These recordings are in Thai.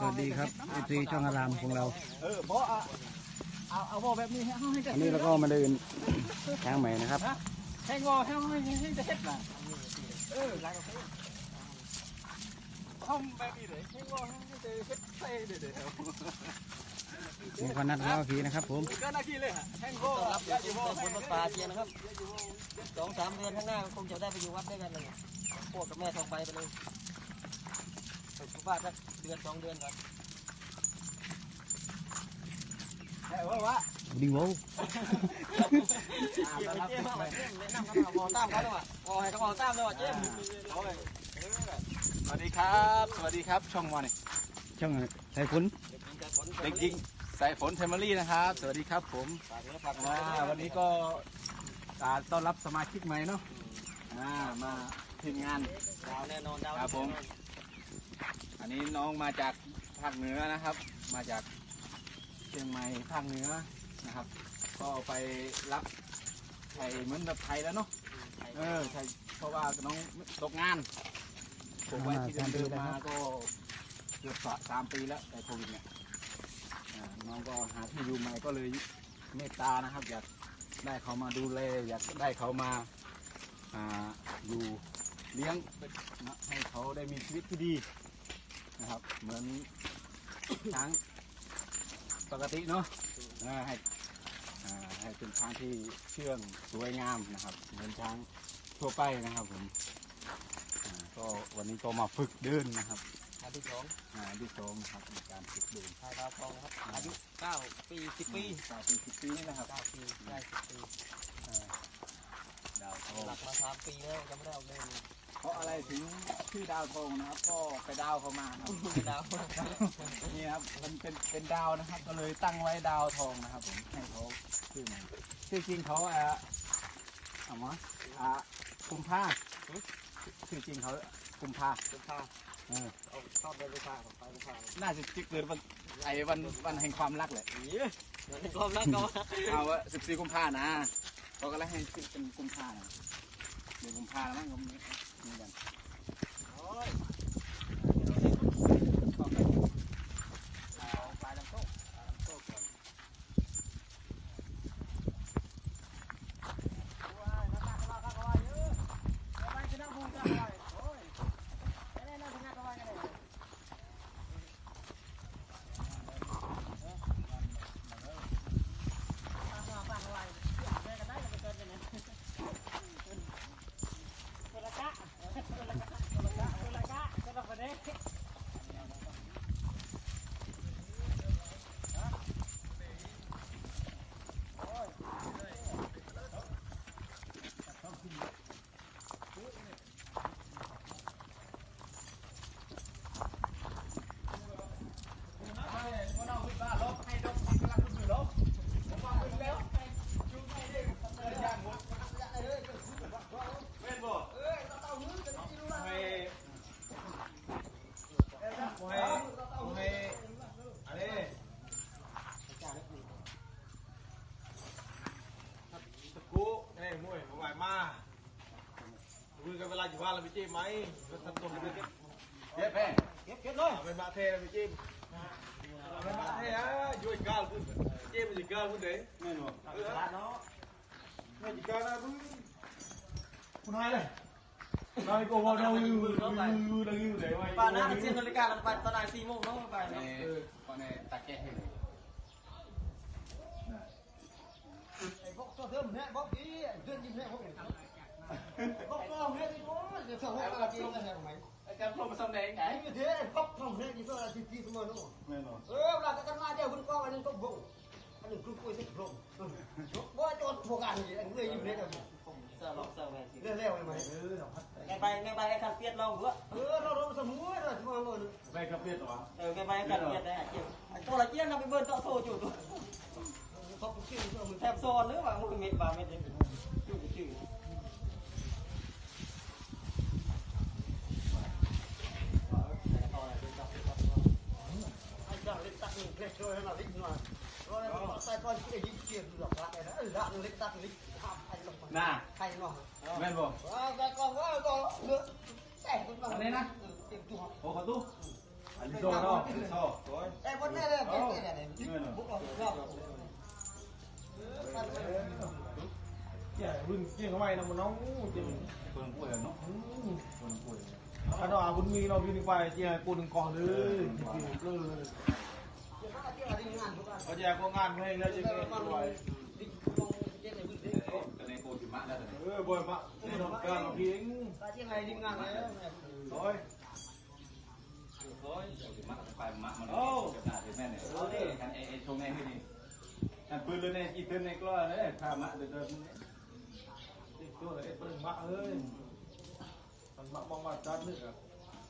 สวัสดีครับเอฟซีช่องอารามของเราเออบ่เอาเอาเอาบ่แบบนี้ให้เฮาให้จะอันนี้เราก็มาเดินช้างใหม่นะครับแห้งหมอให้เฮาให้ให้จะเฮ็ดน่ะเออหลายกาแฟทำแบบนี้เลยแห้งหมอให้จะเฮ็ดใส่เด้อผมก็นัดแล้วพีนะครับ ผมๆก็น่าขี้เลยฮะแห้งหมอต้อนรับอย่าอยู่บ่สู่บนป่าเจียนะครับสองสามเดือนข้างหน้าคงจะได้ไปอยู่วัดด้วยกันเลยพวกกับแม่ทองไปไปเลย ไปอยู่บ้านสักเดือนสองเดือนก่อนเฮ้ยว่าว่าดีโว้เจียมเจียมมาเจียมแนะนำเขามองตามเขาด้วยว่ะมองให้เขามองตามด้วยว่ะเจียมเอาเลยสวัสดีครับ สวัสดีครับ ช่องมอนี่ช่องสายฝนเด็กหญิงสายฝนเทมเมอรี่นะครับ สวัสดีครับผมฝากเนื้อฝากอ่าตัววันนี้ก็การต้อนรับสมาชิกใหม่เนาะอ่ามาทีมงาน ดาวแน่นอนดาวครับผมอัน นี้น้องมาจากภาคเหนือนะครับ มาจากเชียงใหม่ภาคเหนือนะครับ ก็ไปรับไทยเหมือนแบบไทยแล้วเนาะเออไทยเพราะว่าน้องตกงานผมไว้ที่เดิมมาก็เกือบสามปีแล้วแต่โควิดเนี่ยน้องก็หาที่อยู่ใหม่ก็เลยเมตตานะครับ อยากได้เขามาดูแลอยากได้เขามาอาอยู่เลี้ยงให้เขาได้มีชีวิตที่ดี นะครับ เหมือนช้างปกติเนาะอ่าให้อ่าให้เป็นช้างที่เชื่องสวยงามนะครับ เหมือนช้างทั่วไปนะครับผมอ่าก็วันนี้ก็มาฝึกเดินนะครับอันที่สองอ่าที่สองนะครับในการฝึกเดินชายดาวทองนะครับ อายุเก้าปีสิบปีสามปีสิบปีนี่นะครับเก้าปีได้สิบปีดาวทองหลักมาสามปีแล้วยังไม่ได้ออกเดิน เพราะอะไรถึงชื่อดาวทองนะครับ ก็ไปดาวเขามาครับดาวนี่ครับมันเป็นเป็นดาวนะครับ ก็เลยตั้งไว้ดาวทองนะครับผมให้เขาชื่อมันชื่อจริงเขาอะเอามาอะกุมภาชื่อจริงเขากุมภาลูกค้าเออเอาชอบเดินลูกค้าไปลูกค้าน่าจะเกิดวันไอ้วันวันแห่งความรักแหละเดี๋ยวในกรอบรักเขาเอาว่าสิบสี่กุมภานะเขาก็เลยให้ชื่อเป็นกุมภานะเดือนกุมภาแล้วมั้ง ก็มีมีกัน ปลายลำโต๊ะ กูนี่มวยผมไหวมาคุย กันเวลาอยู่บ้านเราไปจิ้มไหมก็ทำตัวไปเก็บเย้แป้เก็บเก็บเลยเอาไปมาเทเราไปจิ้มเอาไปมาเทอะยุ่ยก้าวพุ่นจิ้มมันจะก้าว เด้ไม่หนูเออเนาะไม่จะก้าวนะพุ่นคุณนายเลยนายก็ว่าเราพ่อยู่เราอยู่ไหนวะป่านนั้นเซ็นนาฬิกาลงไปตอนไหนสี่งในเนาะก็ในตะแกรงให้เลยบอกตัวเพิ่มเนี่ยบอกอีเดือนยิ้มเนี่ยอกบอกตัวเนี่ยที่โอ้ยจะส่งให้เรากินกันยังไงอาจารย์พรหมสำแดงไงไอ้เด้บอกตัวเนี่ยที่ตัวที่ที่ตัวนู้นไม่หนูเออเราจะกันมาเดี๋ยวคุณก็อันนี้ก็บ่งอันนี้คือคุยสิบลงว่าจนพวกกันอย่างนี้ยิ้มเนี่ยเดี๋ยวเสื้อลอกเสื้อแหวนเรื่องแล้วไหมเออไงไปไงไปไอ้กาเปียดลองหัวเออเราเราสมุยเราชั่วโมงไปกับเพื่อนหรอเออไงไปไอ้กาเปียดได้เจียตัวละเจียนเราไปเบิร์นต่อโซ่จุดตัวเขาชื่อชื่อมึงแทบโซนหรือว่ามึงเม็ดบาเม็ดเดียวชื่อชื่อ ไอ้เจ้าเล็กตักนี่เล็กช่วยให้เราลิ้นหน่อยเราใส่ก้อนที่ยิ้มเกียร์ดูหลอกรักเลยนะเออรักเล็กตักลินทำไอ้ลงไปน่าใครเนาะแม่นบอกว่าแต่ก็ว่าก็เลือแต่คุณมาอันนี้นะเต็มตัวโอ้ขอตู้ไอ้โซ่เนาะโซ่โอ้ยไอ้คนนี้เลยเก่เนี่ยบุกออกรอบเกี่ยรุ่นเกี่ยงเขาไปนะมันน้องเจริงคนป่วยเนาะคนป่วยถ้าเราอาบุญมีเราวินไปเกี่ยกูหนึ่งกองเลยเลยเขาแยกพวกงานให้แล้วจะเกิด ด้วยตอนนี้โกจิมะแล้วตอนนี้เออบอยมากนี่ทำการพิงยังไงทีมงานแล้วโอ้ยโอ้ยโกจิมะไปมะมันกับหน้าถึงแม่เนี่ยกันเอชงเองที่นี่กันปืนเลยเนี่ยอีเทินในกล้อเลยข้ามะเดินเดินติดตัวเลยปิดมะเอ้ยมันมะมองมาจัดนึกอะ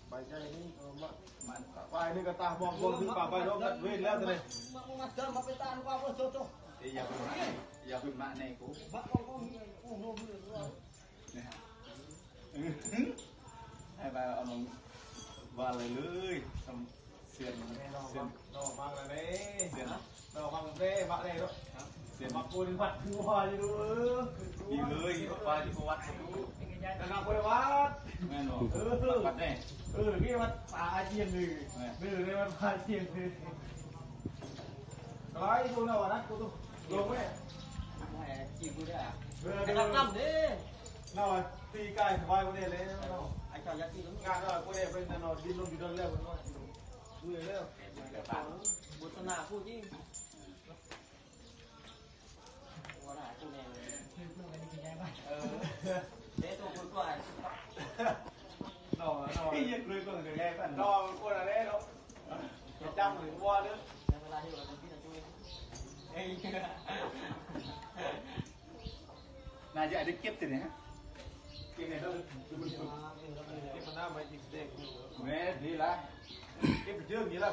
ใบใจนี่มะมันไปนึกกระตามองคนถึงป่าไปร้องกันเว้นแล้วเลยมาเจอมาไปตามความโจโจอย่าพึ่ง อย่าพึ่งมะในกูมาของของโอ้โหมือให้ไปเอาลงว่าเลยเลยทำเสียนแน่นอนเสียนนอกมาเลยเสียนนอกมาเต้มะเลยแล้วเสียนมะปูนวัดคือพอจะดูเออดีเลยว่าที่วัดดูแต่นำไปวัดแม่นบอกวัดได้เออพี่วัดป่าเจียงเลยนี่ในวัดป่าเจียงเลยร้อยดูนะวะนะกูต้องลงไหม จีกูได้เออไอ้เดี๋ยวกำดิน่าตีไก่สบายกว่านี้เลยไอ้ชายยักษ์ที่งานก็กูเองเป็นนอนดินลงดินแล้วมันก็ดูเลยแล้วบุตรนาผู้ยิ่งว่าหน้าผู้แน่เลยเออเด็กตัวคนกว่านอนนอนพี่ยังเลยก็เลยแก้ปันนอนคนอะไรเนาะจำหรือว่าเนาะเวลาที่เราเป็นพี่จะช่วยเอ้ย น่าจะได้เก็บตัวนี้ฮะกินเนี่ยต้องดูมันฝึกเก็บมันหน้ามาจิกเด็กแม่ดีละเก็บเยอะอย่างนี้แล้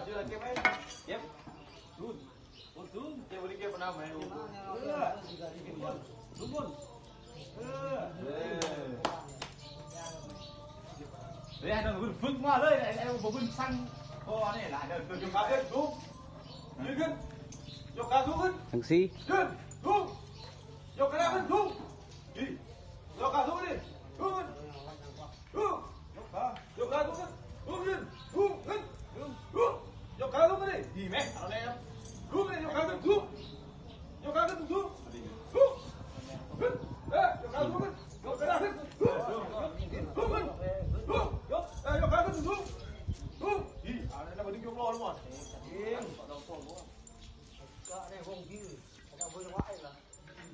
ดีไหมเอาเลยครับสูงขึ้นยกขาขึ้นสูงยกขาขึ้นสูงสูงขึ้นเอ้ยยกขาสูงขึ้นยกขาขึ้นสูงสูงขึ้นสูงสูงยกเอ้ยยกขาขึ้นสูงสูงดีเอาเลยแล้วมาดึงยกล้อลงมาเองเราพงก็ในวงยืดเราเพิ่งว่าไอ้ละ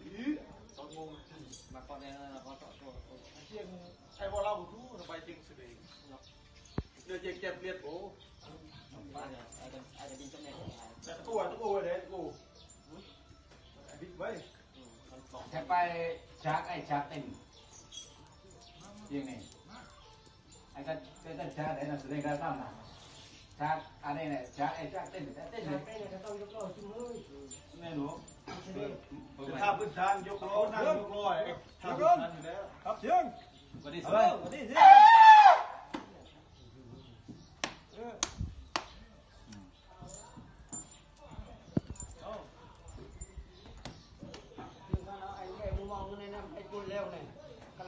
ดีสองวงมาก่อนเนี่ยเราก็ต่อตัวเจียงไอ้บอลเราดูสบายจริงสุดเลยเดี๋ยวเจ็บเจ็บเลียดโอ้ บ้านเนี่ยไอ้กันไอ้กันดินจำแนก แต่ตัวตัวเลยกูบิ๊กไว้มันสองแค่ไปชักไอ้ชักเต้นยังไงไอ้ก็เต้นชักไหนนะแสดงการทำนะชักอันนี้เนี่ยชักไอ้ชักเต้นเต้นเลยใกล้เนี่ยต้องยกล้อจุ่มเลยไม่รู้าพื้นฐานยกล้อนั่งยกล้อไอ้ทำอยู่แล้วครับเชียงวันนี้สเอวยอมาดิ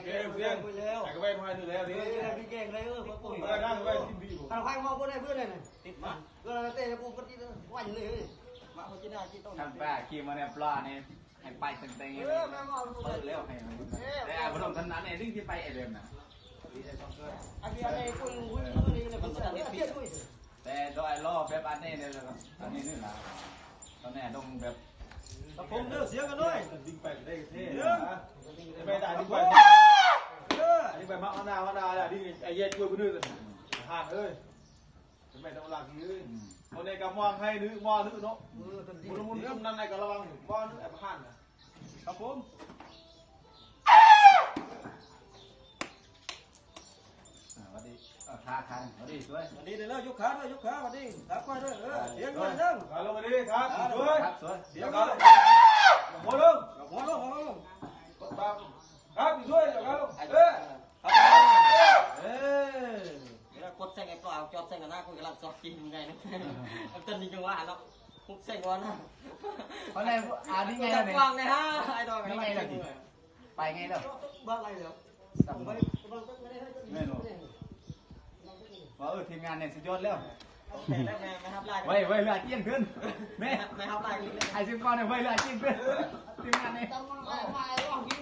เกแก่มปุยเสียแล้งวปุยแล้วไอ้ก็ไปมาดูแล้วดิเออพี่เก่งเลยเออปุยเออนั่งไว้ที่บีบทางใครมองกูได้เพื่อนเลยเนี่ยติดมาก็เลยเตะกูก็ติดวันเลยมาคนที่หน้าที่ต้องทำแปะขี่มาเนี่ยปลาเนี่ยให้ไปเต็มๆเออแม่มองเปิดแล้วให้มันแต่พนมทันนั้นเองที่ไปไอเดิมนะไอ้เบี้ยไอ้ปุยปุยนี่เนี่ยมันจะเตี้ยด้วยแต่โดยล่อแบบอันนี้เนี่ยครับอันนี้นี่แหละตอนนี้ต้องแบบผมเลือกเสียกันด้วยดิ้งไปได้เท่ อ้เย็ดกล้วยไปด้วยกันห่านเอ้ยไม่ต้องหลักยืนคนในกำมองให้นึกมอนึกเนาะเออต้นมุนมุนเริ่มนั่นในกระวังมอนึกแอบห่านนะครับผมวันนี้ทาคันวันนี้สวยวันนี้เดี๋ยวยกขาด้วยยกขาวันนี้ขาควายด้วยเออเสียงด้วยเรื่องมาลงมาดิครับช่วยครับสวยเดี๋ยวครับหัวลงหัวลงหัวลงตามครับช่วยเดี๋ยวครับเออ เอ้ย เดี๋ยวกดเส้นไอ้ปลาจอบเส้นกันหน้าคุยกันหลังจอบกินยังไงนะต้นนี้จังหวะเนาะคุกเส้นก่อนนะเพราะในอันนี้ไงจะเนี่ยวางเลยฮะไอ้ดอกนี่ไงล่ะไปไงล่ะบ้าอะไรเหรอไม่รู้ว่าเออทีมงานเนี่ยสุดยอดแล้วแม่แม่แม่ไม่ทับไล่ไว้ไว้เรือเจียงขึ้นแม่ไม่ทับไล่ลิ้นเลยไอ้ซิมก่อนเนี่ยไว้เรือเจียงขึ้นทีมงานนี่ต้องมาว่าร้องกิน